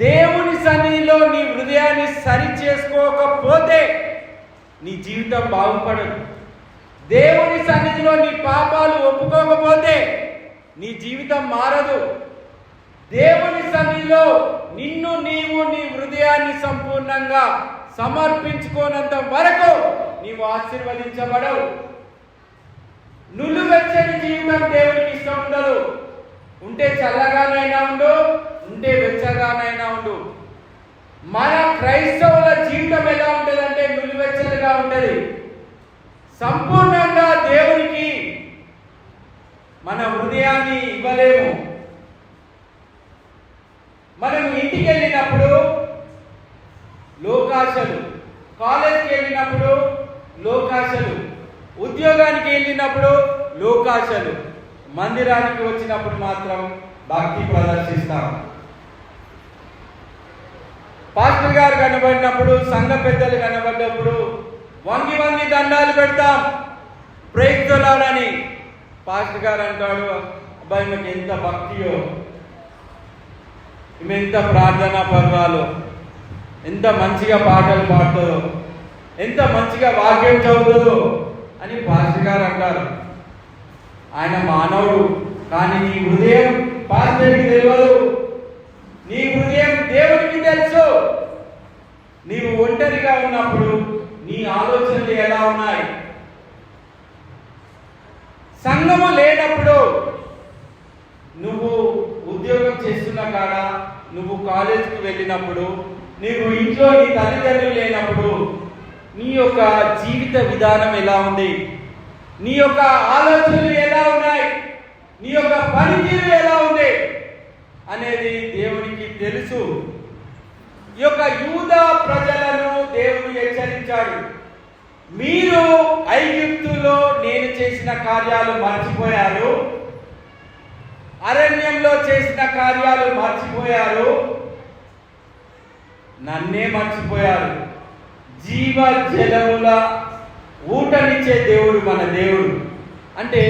దేవుని సన్నిధిలో నీ హృదయాన్ని సరి చేసుకోకపోతే నీ జీవితం బాగుపడదు. దేవుని సన్నిధిలో నీ పాపాలు ఒప్పుకోకపోతే నీ జీవితం మారదు. దేవుని సన్నిధిలో నిన్ను నీవు నీ హృదయాన్ని సంపూర్ణంగా సమర్పించుకోనంత వరకు నీవు ఆశీర్వదించబడవు. నులువెచ్చని జీవితం దేవునికి ఇష్టం ఉండదు. ఉంటే చల్లగానైనా ఉండు ఉంటే ఎలానైనా ఉండు. మన క్రైస్తవుల జీవితం ఎలా ఉంటుందంటే నులివెచ్చలుగా ఉంటుంది సంపూర్ణంగా దేవునికి మన హృదయాన్ని ఇవ్వలేము. మనం ఇంటికి వెళ్ళినప్పుడు లోకాశలు కాలేజ్కి వెళ్ళినప్పుడు లోకాశలు ఉద్యోగానికి వెళ్ళినప్పుడు లోకాశలు మందిరానికి వచ్చినప్పుడు మాత్రం భక్తి ప్రదర్శిస్తాం. పాస్టర్ గారు కనబడినప్పుడు సంఘ పెద్దలు కనబడినప్పుడు వంగి వంగి దండాలు పెడతాం. ప్రయత్నాలని పాస్టర్ గారు అంటాడు అబ్బాయి మీకు ఎంత భక్తియో ఈమె ఎంత ప్రార్థన పర్వాలో ఎంత మంచిగా పాటలు పాడుతుందో ఎంత మంచిగా వాక్యం చదువుతుందో అని పాస్టర్ గారు అంటారు. ఆయన మానవుడు కానీ నీ హృదయం పాస్టర్కి తెలియదు. నీ హృదయం దేవునికి తెలుసు నీవు ఒంటరిగా ఉన్నప్పుడు నీ ఆలోచనలు ఎలా ఉన్నాయి? సంఘము లేనప్పుడు నువ్వు ఉద్యోగం చేస్తున్న కాడ నువ్వు కాలేజీకి వెళ్ళినప్పుడు నీకు ఇంట్లో నీ తల్లిదండ్రులు లేనప్పుడు నీ యొక్క జీవిత విధానం ఎలా ఉంది? నీ యొక్క ఆలోచనలు ఎలా ఉన్నాయి? నీ యొక్క పనితీరు ఎలా ఉంది? అనేది దేవునికి తెలుసు. ఈ యొక్క యూద ప్రజలను దేవుడు హెచ్చరించాడు. మీరు ఐగుప్తులో నేను చేసిన కార్యాలు మర్చిపోయారు? అరణ్యంలో చేసిన కార్యాలు మర్చిపోయారు? నన్నే మర్చిపోయారు. జీవ జలముల ఊటనిచ్చే దేవుడు మన దేవుడు. అంటే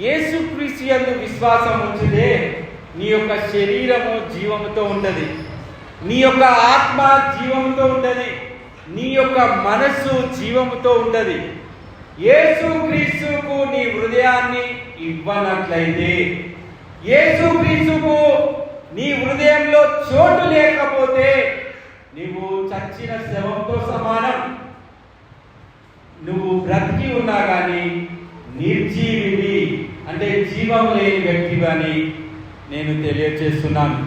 యేసుక్రీస్తు యందు విశ్వాసం ఉంచితే నీ యొక్క శరీరము జీవముతో ఉండదు. నీ యొక్క ఆత్మ జీవముతో ఉంటది నీ యొక్క మనస్సు జీవముతో ఉంటది యేసుక్రీస్తుకు నీ హృదయాన్ని ఇవ్వనట్లయితే యేసుక్రీస్తుకు నీ హృదయంలో చోటు లేకపోతే నువ్వు చచ్చిన శవంతో సమానం. నువ్వు బ్రతికి ఉన్నా కానీ నిర్జీవివి అంటే జీవం లేని వ్యక్తివని నేను తెలియజేస్తున్నాను